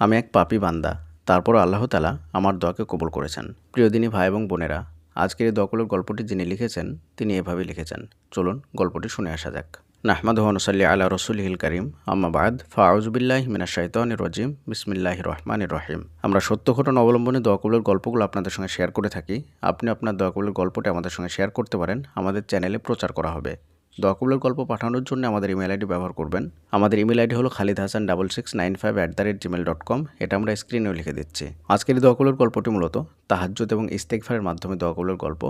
আমি এক পাপি বান্দা। তারপর আল্লাহ তালা আমার দোয়াকে কবুল করেছেন। প্রিয়দিনী ভাই এবং বোনেরা, আজকের এই দোয়াকুলোর গল্পটি যিনি লিখেছেন, তিনি এভাবে লিখেছেন। চলুন গল্পটি শুনে আসা যাক। নাহমাদ হনসাল্লি আল্লাহ রসুলহিল করিম। আম্মাবাদ ফাউজবিল্লাহ মিনা শাইতান রজিম। বিসমিল্লাহ রহমান রহিম। আমরা সত্য ঘটনা অবলম্বনে দোয়াকুলোর গল্পগুলো আপনাদের সঙ্গে শেয়ার করে থাকি। আপনি আপনার দোয়াকুলোর গল্পটি আমাদের সঙ্গে শেয়ার করতে পারেন। আমাদের চ্যানেলে প্রচার করা হবে। দোয়াকুলোর গল্প পাঠানোর জন্য আমাদের ইমেল আইডি ব্যবহার করবেন। আমাদের ইমেল আইডি হলো Khalid Hasan double six nine five at the rate Gmail dot com এটা আমরা স্ক্রিনেও লিখে দিচ্ছি। আজকের এই দোয়াকুলোর গল্পটি মূলত তাহাজ্জুদ এবং ইস্তেকফারের মাধ্যমে দোয়াকুলোর গল্প।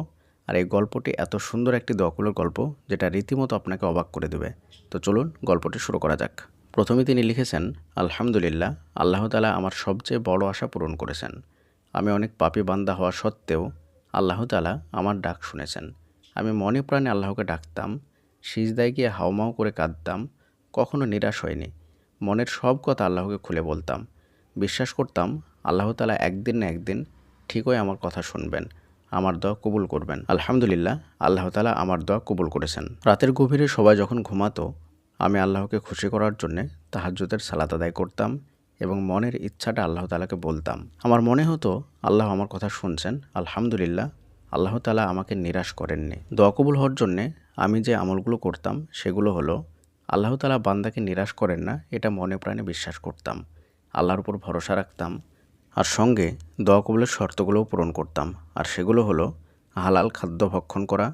আর এই গল্পটি এত সুন্দর একটি দোয়াকুলোর গল্প যেটা রীতিমতো আপনাকে অবাক করে দেবে। তো চলুন গল্পটি শুরু করা যাক। প্রথমে তিনি লিখেছেন, আলহামদুলিল্লাহ, আল্লাহ তালা আমার সবচেয়ে বড় আশা পূরণ করেছেন। আমি অনেক পাপি বান্দা হওয়া সত্ত্বেও আল্লাহ তালা আমার ডাক শুনেছেন। আমি মনে প্রাণে আল্লাহকে ডাকতাম। সিজদায় গিয়ে হাওমাও করে কাঁদতাম, কখনো নিরাশ হয়নি। মনের সব কথা আল্লাহকে খুলে বলতাম। বিশ্বাস করতাম, আল্লাহ তালা একদিন না একদিন ঠিকই আমার কথা শুনবেন, আমার দোয়া কবুল করবেন। আলহামদুলিল্লাহ, আল্লাহ তালা আমার দোয়া কবুল করেছেন। রাতের গভীরে সবাই যখন ঘুমাতো, আমি আল্লাহকে খুশি করার জন্যে তাহাজ্জুদের সালাত আদায় করতাম এবং মনের ইচ্ছাটা আল্লাহ তালাকে বলতাম। আমার মনে হতো, আল্লাহ আমার কথা শুনছেন, আলহামদুলিল্লাহ আল্লাহ তালা আমাকে নিরাশ করেননি। দোয়া কবুল হওয়ার জন্যে আমি যে আমলগুলো করতাম, সেগুলো হলো, আল্লাহ তালা বান্দাকে নিরাশ করেন না, এটা মনে প্রাণে বিশ্বাস করতাম, আল্লাহর উপর ভরসা রাখতাম, আর সঙ্গে দোয়া কবুলের শর্তগুলোও পূরণ করতাম, আর সেগুলো হলো, হালাল খাদ্য ভক্ষণ করা,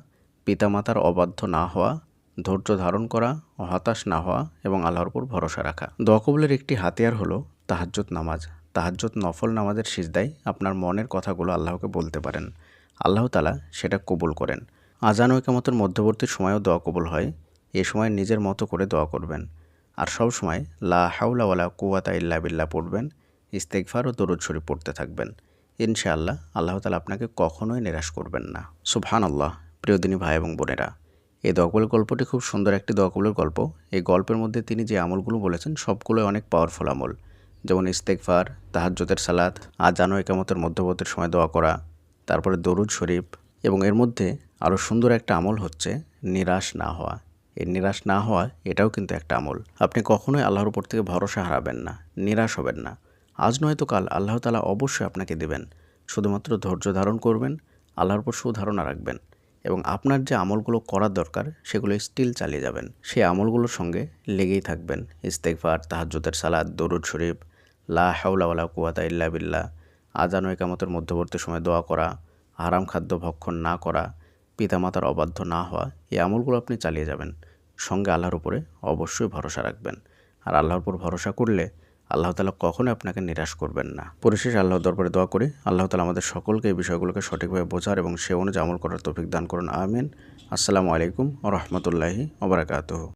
পিতামাতার অবাধ্য না হওয়া, ধৈর্য ধারণ করা হতাশ না হওয়া এবং আল্লাহর উপর ভরসা রাখা। দোয়া কবুলের একটি হাতিয়ার হলো তাহাজ্জত নামাজ। তাহাজ্জত নফল নামাজের সিজদায় আপনার মনের কথাগুলো আল্লাহকে বলতে পারেন। আল্লাহ তালা সেটা কবুল করেন। আজান ও মধ্যবর্তী সময়ও দোয়া কবুল হয়। এ সময় নিজের মতো করে দোয়া করবেন। আর সব সময় লা হাউলা ওয়ালা কুয়াতা ইল্লা বিল্লা পড়বেন। ইস্তেকফার ও দরুদ শরীফ পড়তে থাকবেন। ইনশাআল্লাহ আল্লাহ তালা আপনাকে কখনোই নিরাশ করবেন না। সুবহান আল্লাহ প্রিয়দিনী ভাই এবং বোনেরা, এই দোয়াকবুলের গল্পটি খুব সুন্দর একটি দোয়াকবুলের গল্প। এই গল্পের মধ্যে তিনি যে আমলগুলো বলেছেন সবগুলোই অনেক পাওয়ারফুল আমল। যেমন ইস্তেকফার তাহাজ্জতের সালাত, আজানো একামতের মধ্যবর্তী সময় দোয়া করা তারপরে দরুদ শরীফ এবং এর মধ্যে আরও সুন্দর একটা আমল হচ্ছে নিরাশ না হওয়া। এই নিরাশ না হওয়া, এটাও কিন্তু একটা আমল। আপনি কখনোই আল্লাহর উপর থেকে ভরসা হারাবেন না, নিরাশ হবেন না। আজ নয়তো কাল আল্লাহ তালা অবশ্যই আপনাকে দেবেন। শুধুমাত্র ধৈর্য ধারণ করবেন, আল্লাহর উপর সুধারণা রাখবেন এবং আপনার যে আমলগুলো করার দরকার, সেগুলো স্টিল চালিয়ে যাবেন। সেই আমলগুলোর সঙ্গে লেগেই থাকবেন। ইস্তেকফার তাহাজ্জুদের সালাদ দরুদ শরীফ, লা হাউলাওয়ালা কুয়াতা ইল্লা বিল্লাহ। আজানো একামতের মধ্যবর্তী সময় দোয়া করা, হারাম খাদ্য ভক্ষণ না করা, পিতামাতার অবাধ্য না হওয়া, এই আমলগুলো আপনি চালিয়ে যাবেন। সঙ্গে আল্লাহর উপরে অবশ্যই ভরসা রাখবেন। আর আল্লাহর উপর ভরসা করলে আল্লাহ তালা কখনোই আপনাকে নিরাশ করবেন না। পরিশেষে আল্লাহ দরবারে দোয়া করি, আল্লাহ তালা আমাদের সকলকে এই বিষয়গুলোকে সঠিকভাবে বোঝার এবং সে অনুযায়ী আমল করার তৌফিক দান করুন। আমিন। আসসালামু আলাইকুম ও রহমতুল্লাহি ওবরাকাতহ